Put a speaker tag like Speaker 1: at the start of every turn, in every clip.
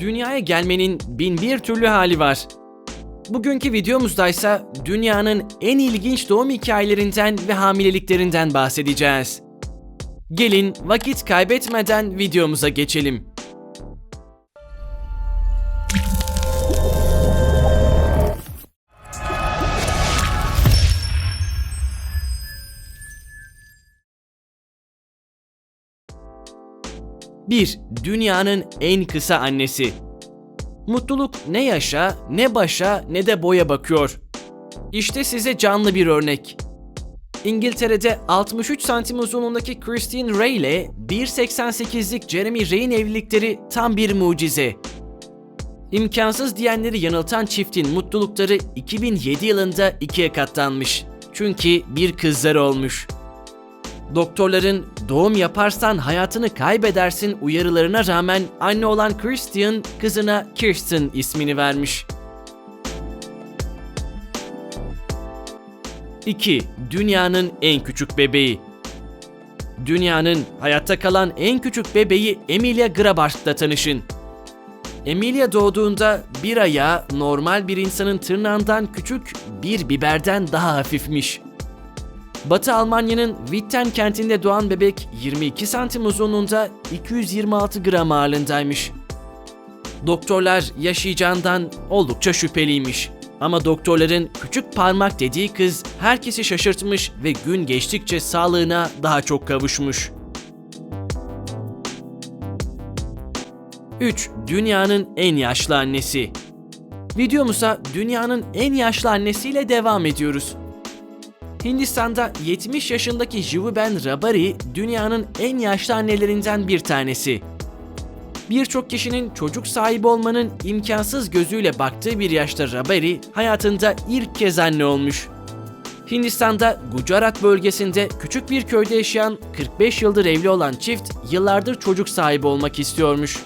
Speaker 1: Dünyaya gelmenin bin bir türlü hali var. Bugünkü videomuzdaysa dünyanın en ilginç doğum hikayelerinden ve hamileliklerinden bahsedeceğiz. Gelin vakit kaybetmeden videomuza geçelim. Bir, Dünyanın en kısa annesi. Mutluluk ne yaşa, ne başa, ne de boya bakıyor. İşte size canlı bir örnek. İngiltere'de 63 santim uzunluğundaki Christine Ray ile 1.88'lik Jeremy Ray'in evlilikleri tam bir mucize. İmkansız diyenleri yanıltan çiftin mutlulukları 2007 yılında ikiye katlanmış. Çünkü bir kızları olmuş. Doktorların doğum yaparsan hayatını kaybedersin uyarılarına rağmen anne olan Christian kızına Kirsten ismini vermiş. 2. Dünyanın en küçük bebeği. Dünyanın hayatta kalan en küçük bebeği Emilia Grabarsk'la tanışın. Emilia doğduğunda bir ayağı normal bir insanın tırnağından küçük, bir biberden daha hafifmiş. Batı Almanya'nın Witten kentinde doğan bebek 22 santim uzunluğunda 226 gram ağırlığındaymış. Doktorlar yaşayacağından oldukça şüpheliymiş. Ama doktorların küçük parmak dediği kız herkesi şaşırtmış ve gün geçtikçe sağlığına daha çok kavuşmuş. 3. Dünyanın en yaşlı annesi. Videomuza dünyanın en yaşlı annesiyle devam ediyoruz. Hindistan'da 70 yaşındaki Jivuben Rabari dünyanın en yaşlı annelerinden bir tanesi. Birçok kişinin çocuk sahibi olmanın imkansız gözüyle baktığı bir yaşta Rabari hayatında ilk kez anne olmuş. Hindistan'da Gujarat bölgesinde küçük bir köyde yaşayan 45 yıldır evli olan çift yıllardır çocuk sahibi olmak istiyormuş.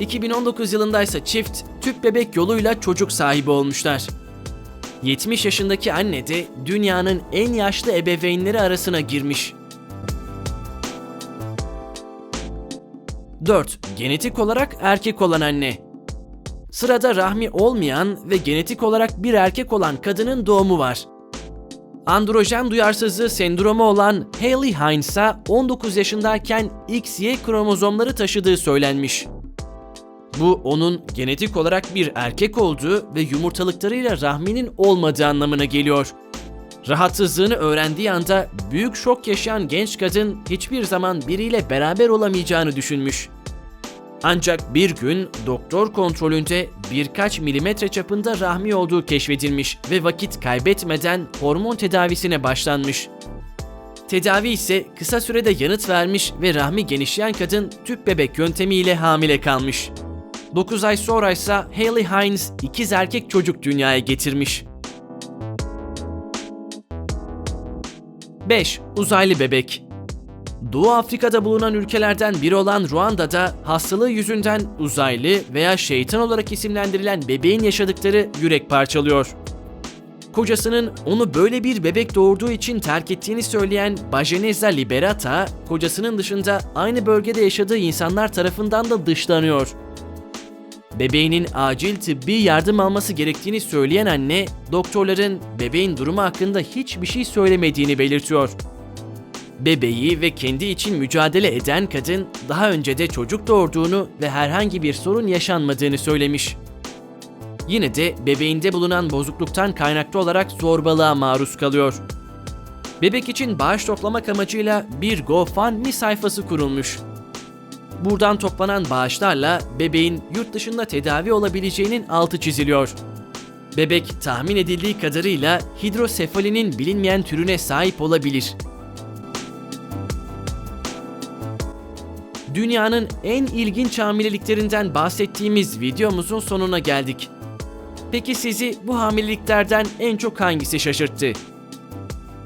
Speaker 1: 2019 yılında ise çift tüp bebek yoluyla çocuk sahibi olmuşlar. 70 yaşındaki anne de dünyanın en yaşlı ebeveynleri arasına girmiş. 4. Genetik olarak erkek olan anne. Sırada rahmi olmayan ve genetik olarak bir erkek olan kadının doğumu var. Androjen duyarsızlığı sendromu olan Hailey Heinz'a 19 yaşındayken XY kromozomları taşıdığı söylenmiş. Bu onun genetik olarak bir erkek olduğu ve yumurtalıklarıyla rahminin olmadığı anlamına geliyor. Rahatsızlığını öğrendiği anda büyük şok yaşayan genç kadın hiçbir zaman biriyle beraber olamayacağını düşünmüş. Ancak bir gün doktor kontrolünde birkaç milimetre çapında rahmi olduğu keşfedilmiş ve vakit kaybetmeden hormon tedavisine başlanmış. Tedavi ise kısa sürede yanıt vermiş ve rahmi genişleyen kadın tüp bebek yöntemiyle hamile kalmış. 9 ay sonra ise Hailey Hines ikiz erkek çocuk dünyaya getirmiş. 5. Uzaylı bebek Doğu Afrika'da bulunan ülkelerden biri olan Ruanda'da hastalığı yüzünden uzaylı veya şeytan olarak isimlendirilen bebeğin yaşadıkları yürek parçalıyor. Kocasının onu böyle bir bebek doğurduğu için terk ettiğini söyleyen Bajeneza Liberata, kocasının dışında aynı bölgede yaşadığı insanlar tarafından da dışlanıyor. Bebeğinin acil tıbbi yardım alması gerektiğini söyleyen anne, doktorların bebeğin durumu hakkında hiçbir şey söylemediğini belirtiyor. Bebeği ve kendi için mücadele eden kadın daha önce de çocuk doğurduğunu ve herhangi bir sorun yaşanmadığını söylemiş. Yine de bebeğinde bulunan bozukluktan kaynaklı olarak zorbalığa maruz kalıyor. Bebek için bağış toplamak amacıyla bir GoFundMe sayfası kurulmuş. Buradan toplanan bağışlarla bebeğin yurt dışında tedavi olabileceğinin altı çiziliyor. Bebek tahmin edildiği kadarıyla hidrosefalinin bilinmeyen türüne sahip olabilir. Dünyanın en ilginç hamileliklerinden bahsettiğimiz videomuzun sonuna geldik. Peki sizi bu hamileliklerden en çok hangisi şaşırttı?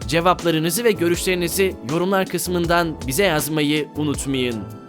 Speaker 1: Cevaplarınızı ve görüşlerinizi yorumlar kısmından bize yazmayı unutmayın.